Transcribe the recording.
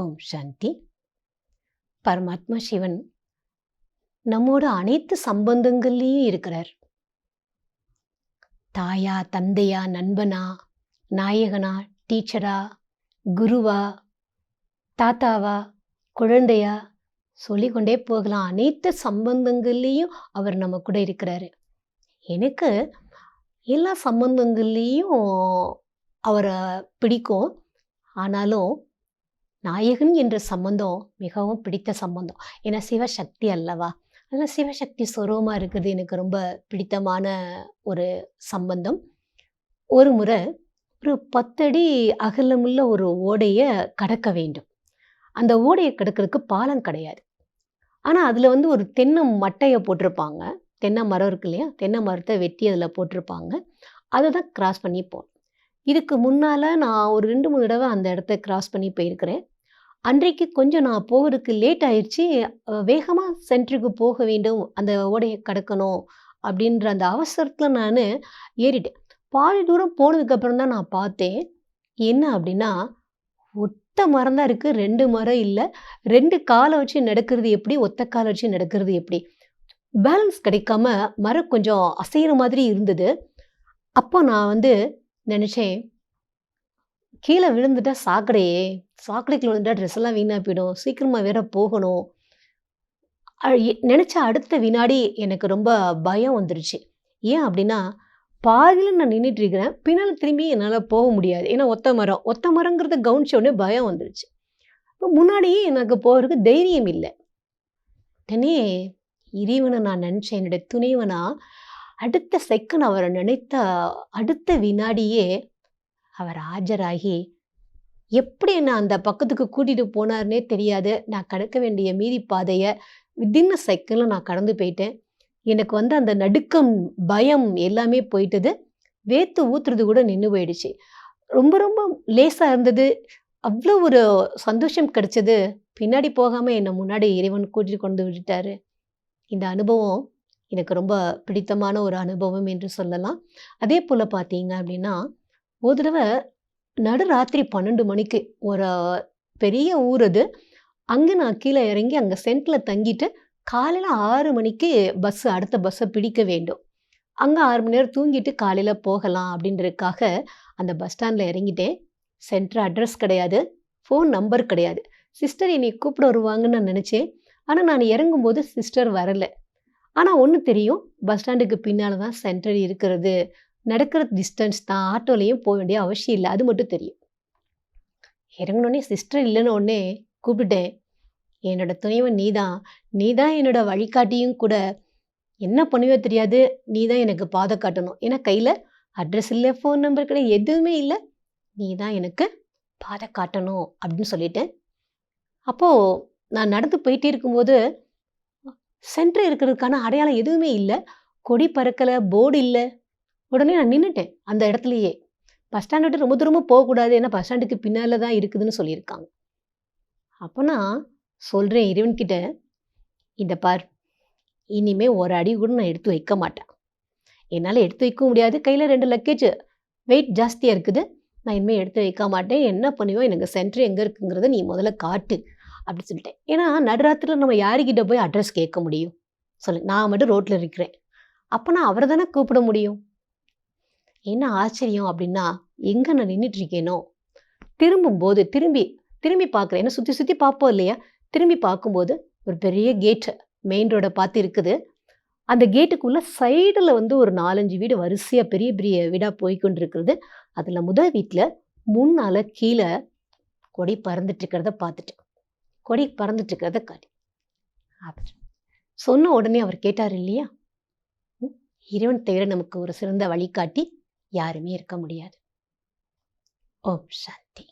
ஓம் சாந்தி. பரமாத்மா சிவன் நம்மோட அனைத்து சம்பந்தங்கள்லேயும் இருக்கிறார். தாயா தந்தையா நண்பனா நாயகனா டீச்சரா குருவா தாத்தாவா குழந்தையா சொல்லிக்கொண்டே போகலாம். அனைத்து சம்பந்தங்கள்லேயும் அவர் நம்ம கூட இருக்கிறாரு. எனக்கு எல்லா சம்பந்தங்கள்லேயும் அவரை பிடிக்கும். ஆனாலும் நாயகன் என்ற சம்பந்தம் மிகவும் பிடித்த சம்பந்தம். ஏன்னா சிவசக்தி அல்லவா? அதனால் சிவசக்தி சொரூபமாக இருக்கிறது எனக்கு ரொம்ப பிடித்தமான ஒரு சம்பந்தம். ஒரு முறை ஒரு பத்தடி அகலமுள்ள ஒரு ஓடையை கடக்க வேண்டும். அந்த ஓடையை கடக்கிறதுக்கு பாலம் கிடையாது. ஆனால் அதில் வந்து ஒரு தென்னை மட்டையை போட்டிருப்பாங்க. தென்னை மரம் இருக்கு இல்லையா? தென்னை மரத்தை வெட்டி அதில் போட்டிருப்பாங்க. அதை தான் கிராஸ் பண்ணி போகணும். இதுக்கு முன்னால் நான் ஒரு ரெண்டு மூணு தடவை அந்த இடத்த கிராஸ் பண்ணி போயிருக்கிறேன். அன்றைக்கு கொஞ்சம் நான் போகிறதுக்கு லேட் ஆயிடுச்சு வேகமாக சென்டருக்கு போக வேண்டும். அந்த ஓடையை கடக்கணும் அப்படின்ற அந்த அவசரத்தில் நான் ஏறிட்டேன். பாதி தூரம் போனதுக்கப்புறம் தான் நான் பார்த்தேன். என்ன அப்படின்னா ஒத்த மரம் தான் இருக்குது ரெண்டு மரம் இல்லை. ரெண்டு காலை வச்சு நடக்கிறது எப்படி? ஒத்த காலை வச்சு நடக்கிறது எப்படி? பேலன்ஸ் கிடைக்காம மரம் கொஞ்சம் அசைகிற மாதிரி இருந்தது. அப்போ நான் வந்து நினச்சேன் கீழே விழுந்துட்டா சாக்கடையே சாக்கடைக்குள்ள வந்துட்டால் ட்ரெஸ் எல்லாம் வீணாக போயிடும். சீக்கிரமாக வேற போகணும். நினச்ச அடுத்த வினாடி எனக்கு ரொம்ப பயம் வந்துருச்சு. ஏன் அப்படின்னா பாதியில் நான் நின்றுட்டு இருக்கிறேன். பின்னால் திரும்பி என்னால் போக முடியாது. ஏன்னா ஒத்த மரம். ஒத்த மரங்கிறத கவனிச்ச உடனே பயம் வந்துருச்சு. இப்போ முன்னாடியே எனக்கு போகிறதுக்கு தைரியம் இல்லை. உடனே இறைவனை நான் நினச்சேன். என்னுடைய துணைவனா அடுத்த செகண்ட் அவரை நினைத்த அடுத்த வினாடியே அவர் ஆஜராகி எப்படி என்ன அந்த பக்கத்துக்கு கூட்டிகிட்டு போனார்னே தெரியாது. நான் கடக்க வேண்டிய மீதி பாதையை வித்தின் செகண்டில் நான் கடந்து போயிட்டேன். எனக்கு வந்து அந்த நடுக்கம் பயம் எல்லாமே போயிட்டது. வேத்து ஊத்துறது கூட நின்று போயிடுச்சு. ரொம்ப ரொம்ப லேசாக இருந்தது. அவ்வளோ ஒரு சந்தோஷம் கிடைச்சது. பின்னாடி போகாமல் என்னை முன்னாடி இறைவன் கூட்டிகிட்டு கொண்டு விட்டுட்டாரு. இந்த அனுபவம் எனக்கு ரொம்ப பிடித்தமான ஒரு அனுபவம் என்று சொல்லலாம். அதே போல் பார்த்தீங்க அப்படின்னா ஒரு தடவை நடுராத்திரி பன்னெண்டு மணிக்கு ஒரு பெரிய ஊர் அது. அங்கே நான் கீழே இறங்கி அங்கே சென்ட்டில் தங்கிட்டு காலையில் ஆறு மணிக்கு பஸ்ஸு அடுத்த பஸ்ஸை பிடிக்க வேண்டும். அங்கே ஆறு மணி நேரம் தூங்கிட்டு காலையில் போகலாம் அப்படின்றதுக்காக அந்த பஸ் ஸ்டாண்டில் இறங்கிட்டேன். சென்டர் அட்ரஸ் கிடையாது ஃபோன் நம்பர் கிடையாது. சிஸ்டர் என்னை கூப்பிட வருவாங்கன்னு நான் நினச்சேன். ஆனால் நான் இறங்கும்போது சிஸ்டர் வரலை. ஆனால் ஒன்று தெரியும் பஸ் ஸ்டாண்டுக்கு பின்னால் தான் சென்டர் இருக்கிறது நடக்கிற டிஸ்டன்ஸ் தான் ஆட்டோலையும் போக வேண்டிய அவசியம் இல்லை. அது மட்டும் தெரியும். இறங்கினோடனே சிஸ்டர் இல்லைன்னு உடனே கூப்பிட்டேன் என்னோட துணைவன் நீ தான் நீ தான் என்னோட வழிகாட்டியும் கூட என்ன பண்ணுவோ தெரியாது. நீ தான் எனக்கு பாதை காட்டணும். ஏன்னா கையில் அட்ரஸ் இல்லை ஃபோன் நம்பர் கிடையாது எதுவுமே இல்லை. நீ தான் எனக்கு பாதை காட்டணும் அப்படின்னு சொல்லிட்டேன். அப்போது நான் நடந்து போயிட்டே இருக்கும்போது சென்டர் இருக்கிறதுக்கான அடையாளம் எதுவுமே இல்லை. கொடி பறக்கலை போர்டு இல்லை. உடனே நான் நின்றுட்டேன் அந்த இடத்துலையே. பஸ் ஸ்டாண்ட் விட்டு ரொம்ப தூரமாக போகக்கூடாது. ஏன்னா பஸ் ஸ்டாண்டுக்கு பின்னால் தான் இருக்குதுன்னு சொல்லியிருக்காங்க. அப்போ நான் சொல்கிறேன் இறைவன்கிட்ட இந்த பார் இனிமே ஒரு அடி கூட நான் எடுத்து வைக்க மாட்டேன். என்னால் எடுத்து வைக்க முடியாது. கையில் ரெண்டு லக்கேஜ் வெயிட் ஜாஸ்தியாக இருக்குது. நான் இனிமேல் எடுத்து வைக்க மாட்டேன். என்ன பண்ணுவோம் எனக்கு சென்டர் எங்கே இருக்குங்கிறத நீ முதல்ல காட்டு. அப்படி சொல்லிட்டேன். ஏன்னா நடுராத்திரியில் நம்ம யாருக்கிட்ட போய் அட்ரஸ் கேட்க முடியும்? சொல்லு. நான் மட்டும் ரோட்டில் இருக்கிறேன் அப்போ நான் அவரை தானே கூப்பிட முடியும்? என்ன ஆச்சரியம் அப்படின்னா எங்கே நான் நின்றுட்டு இருக்கேனோ திரும்பும்போது திரும்பி திரும்பி பார்க்குறேன். ஏன்னா சுற்றி சுற்றி பார்ப்போம் இல்லையா? திரும்பி பார்க்கும்போது ஒரு பெரிய கேட்டு மெயின் ரோடை பார்த்து இருக்குது அந்த கேட்டுக்குள்ளே சைடில் வந்து ஒரு நாலஞ்சு வீடு வரிசையாக பெரிய பெரிய வீடாக போய்கொண்டு இருக்கிறது அதில் முதல் வீட்டில் முன்னால் கீழே கொடி பறந்துட்டு இருக்கிறத பார்த்துட்டேன் கொடி பறந்துட்டு இருக்கிறத காட்டி. அப்படி. சொன்ன உடனே அவர் கேட்டார் இல்லையா? இறைவன் தவிர நமக்கு ஒரு சிறந்த வழிகாட்டி யாருமே இருக்க முடியாது. ஓம் சாந்தி.